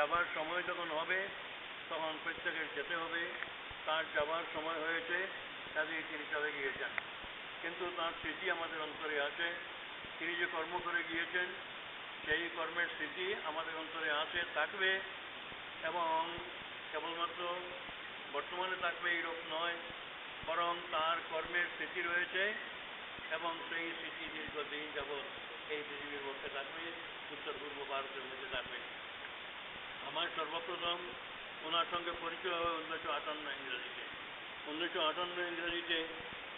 যাবার সময় যখন হবে, তখন প্রত্যেকের যেতে হবে। তার যাবার সময় হয়েছে কাজেই তিনি চলে গিয়েছেন। কিন্তু তার স্মৃতি আমাদের অন্তরে আছে। তিনি যে কর্ম করে গিয়েছেন, সেই কর্মের স্মৃতি আমাদের অন্তরে আছে, থাকবে। এবং কেবলমাত্র বর্তমানে থাকবে এইরূপ নয়, বরং তার কর্মের স্মৃতি রয়েছে এবং সেই স্মৃতি দীর্ঘদিন যাবৎ এই পৃথিবীর মধ্যে থাকবে উত্তর পূর্ব ভারতের মধ্যে থাকবে। আমার সর্বপ্রথম ওনার সঙ্গে পরিচয় হয় উনিশশো আটান্ন ইংরেজিতে। উনিশশো আটান্ন ইংরেজিতে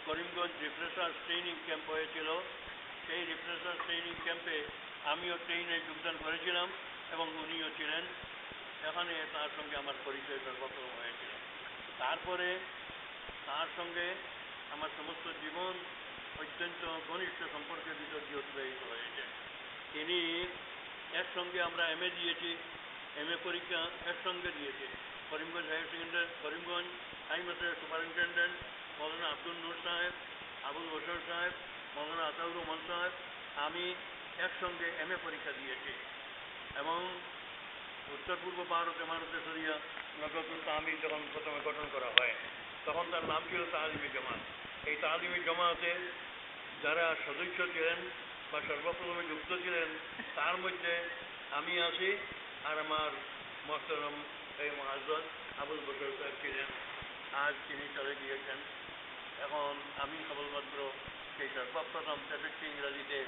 করিমগঞ্জ রিফ্রেশার ট্রেনিং ক্যাম্প হয়েছিল। সেই রিফ্রেশার ট্রেনিং ক্যাম্পে আমিও ট্রেনে যোগদান করেছিলাম এবং উনিও ছিলেন। এখানে তার সঙ্গে আমার পরিচয় সর্বপ্রথম হয়েছিল। তারপরে তার সঙ্গে আমার সমস্ত জীবন অত্যন্ত ঘনিষ্ঠ সম্পর্কের ভিতর দিয়ে অতিবাহিত হয়েছে। তিনি এর সঙ্গে আমরা এম এ দিয়েছি। এম এ পরীক্ষা এর সঙ্গে দিয়েছি Karimganj higher secondary Karimganj high মাদ্রাসার সুপারিনটেন্ডেন্ট মৌলানা আব্দুল নূর সাহেব আবুল বসর সাহেব মৌলানা আতাউর রহমান সাহেব আমি একসঙ্গে এম এ পরীক্ষা দিয়েছি এবং উত্তর পূর্ব ভারতে ভারতে সরিয়া নজরুল তাহমিদ যখন প্রথমে গঠন করা হয়, তখন তার নাম ছিল তালিমি জমাত। এই তালিমি জমাতে যারা সদস্য ছিলেন বা সর্বপ্রথমে যুক্ত ছিলেন, তার মধ্যে আমি আছি আর আমার মহতরম এই মহাজত আবুল বসর সাহেব ছিলেন আজ তিনি চলে গিয়েছেন। এখন আমি কেবলমাত্র সেই সর্বপ্রথম তেষট্টি ইংরাজিতে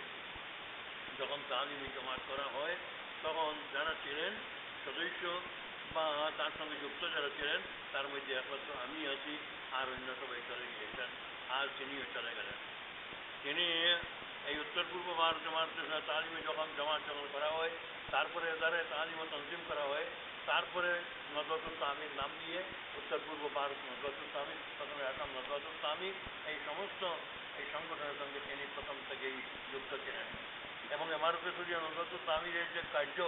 যখন তালিমি জমাত করা হয়, তখন যারা ছিলেন, সদস্য বা তার সঙ্গে যুক্ত যারা ছিলেন, তার মধ্যে একমাত্র আমি আছি, আর অন্য সবাই চলে গিয়েছেন, আর তিনিও চলে গেলেন। তিনি এই উত্তর পূর্ব ভারতে ভারতে তালিমে যখন জমা যখন করা হয়, তারপরে দ্বারা তালিম তনজিম করা হয়, তারপরে নজরুল তামির নাম দিয়ে উত্তর পূর্ব ভারত নজরুল তামির প্রথমে আসাম নজরুল তামির এই সমস্ত এই সংগঠনের সঙ্গে তিনি প্রথম থেকেই যুক্ত ছিলেন। এবং এমআরপি সূর্য নজরুল তামিরের যে কার্য,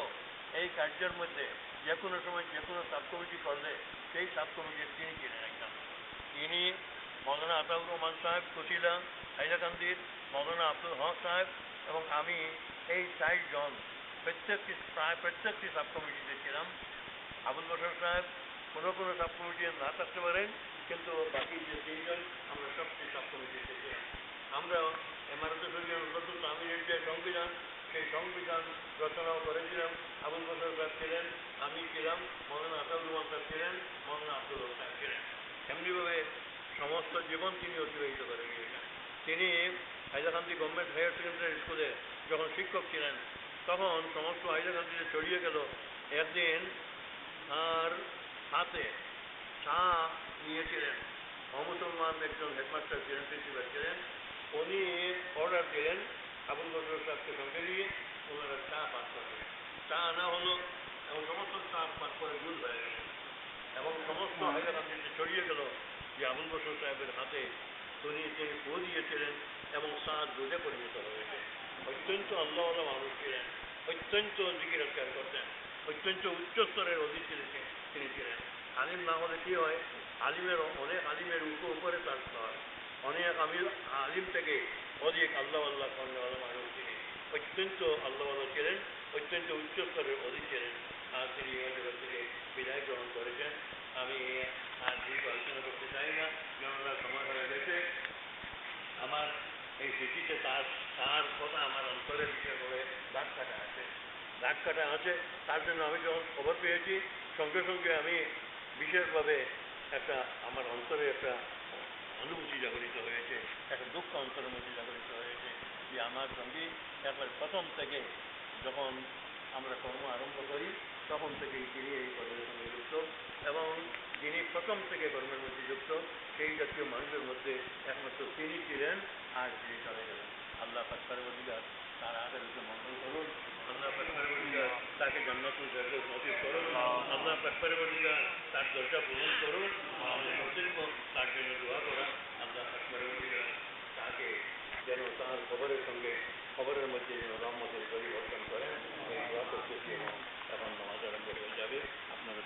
এই কার্যের মধ্যে যে কোনো সময় যে কোনো সাব কমিটি করলে সেই সাব কমিটির তিনি ছিলেন একদম তিনি মৌলানা আতাউর রহমান সাহেব, কুশিলা হাইলাকান্দির মৌলানা আব্দুল হক সাহেব এবং আমি এই জন প্রত্যেকটি প্রায় প্রত্যেকটি সাব কমিটিতে ছিলাম। আবুল বসর সাহেব কোনো কোনো সাব কমিটি না থাকতে পারেন, কিন্তু বাকি যে তিনজন, আমরা সবটি সাব কমিটিতে ছিলাম। আমরা এমআরতে শরীর নজরুল তামিরের যে সংবিধান, সেই সংবিধান রচনাও করেছিলাম। আবুল বসর সাহেব ছিলেন, আমি ছিলাম, মৌলানা রহমান সাহেব ছিলেন, মৌলানা আব্দুল সাহেব ছিলেন। এমনিভাবে সমস্ত জীবন তিনি অতিবাহিত করে গিয়েছেন। তিনি হাইলাকান্দি গভর্নমেন্ট হায়ার সেকেন্ডারি স্কুলে যখন শিক্ষক ছিলেন, তখন সমস্ত হাইলাকান্দিতে ছড়িয়ে গেল। একদিন তার হাতে চা নিয়েছিলেন। অমুসলমান একজন হেডমাস্টার ছিলেন প্রিন্সিপাল ছিলেন। উনি অর্ডার দিলেন, আবুল বসর সাহেবকে সঙ্গে নিয়ে ওনারা চা পান করবেন চা আনা হলো এবং সমস্ত চা পান করে ভুল হয়ে গেল এবং সমস্ত হাইলাকান্দিতে ছড়িয়ে গেল যে আবুল বসর সাহেবের হাতে তিনি ফু দিয়েছিলেন এবং সাত দুধে পরিণত হয়েছে। অত্যন্ত আল্লাহওয়ালা মানুষ ছিলেন, অত্যন্ত জিকিরাজগার করতেন, অত্যন্ত উচ্চ স্তরের অধিকারী তিনি ছিলেন। আলিম না হলে কী হয়? আলিমের অনেক আলিমের উপর উপরে তার হয় অনেক আমি আলিম থেকে অধিক আল্লাহ আল্লাহ কর্ণওয়ালা মানুষ তিনি। অত্যন্ত আল্লাহওয়ালা ছিলেন, অত্যন্ত উচ্চস্তরের অধিক ছিলেন। আর তিনি থেকে বিদায় গ্রহণ করেছেন। আমি আর দীর্ঘ আলোচনা করতে চাই না কেননা সময় হয়ে আমার এই স্মৃতিতে তার কথা আমার অন্তরের বিষয়ভাবে দাগ কাটা আছে দাগ কাটা আছে তার জন্য আমি যখন খবর পেয়েছি সঙ্গে সঙ্গে আমি বিশেষভাবে একটা আমার অন্তরে একটা অনুভূতি জাগরিত হয়েছে একটা দুঃখ অন্তরের মধ্যে জাগরিত হয়েছে যে আমার সঙ্গে একবার প্রথম থেকে যখন আমরা কর্ম আরম্ভ করি, তখন থেকেই তিনি এই কর্মের সঙ্গে যুক্ত এবং যিনি প্রথম থেকে কর্মের মধ্যে যুক্ত, সেই জাতীয় মানুষের মধ্যে একমাত্র তিনি ছিলেন আর তিনি চলে গেলেন। আল্লাহ পাকবার অধিকার, তার উপরে মঙ্গল করুন। আল্লাহ পাকবার অধিকার, তাকে করুন। আল্লাহ পাকবার অধিকার, তার দরজা পূরণ করুন। তার জন্য দোয়া আল্লাহ পাকবার অধিকার, তাকে যেন তার খবরের সঙ্গে, খবরের মধ্যে যেন রহমতের পরিবর্তন করেন। এই দোয়া করতে এখন নামাজ আরম্ভ হয়ে যাবে। আপনারা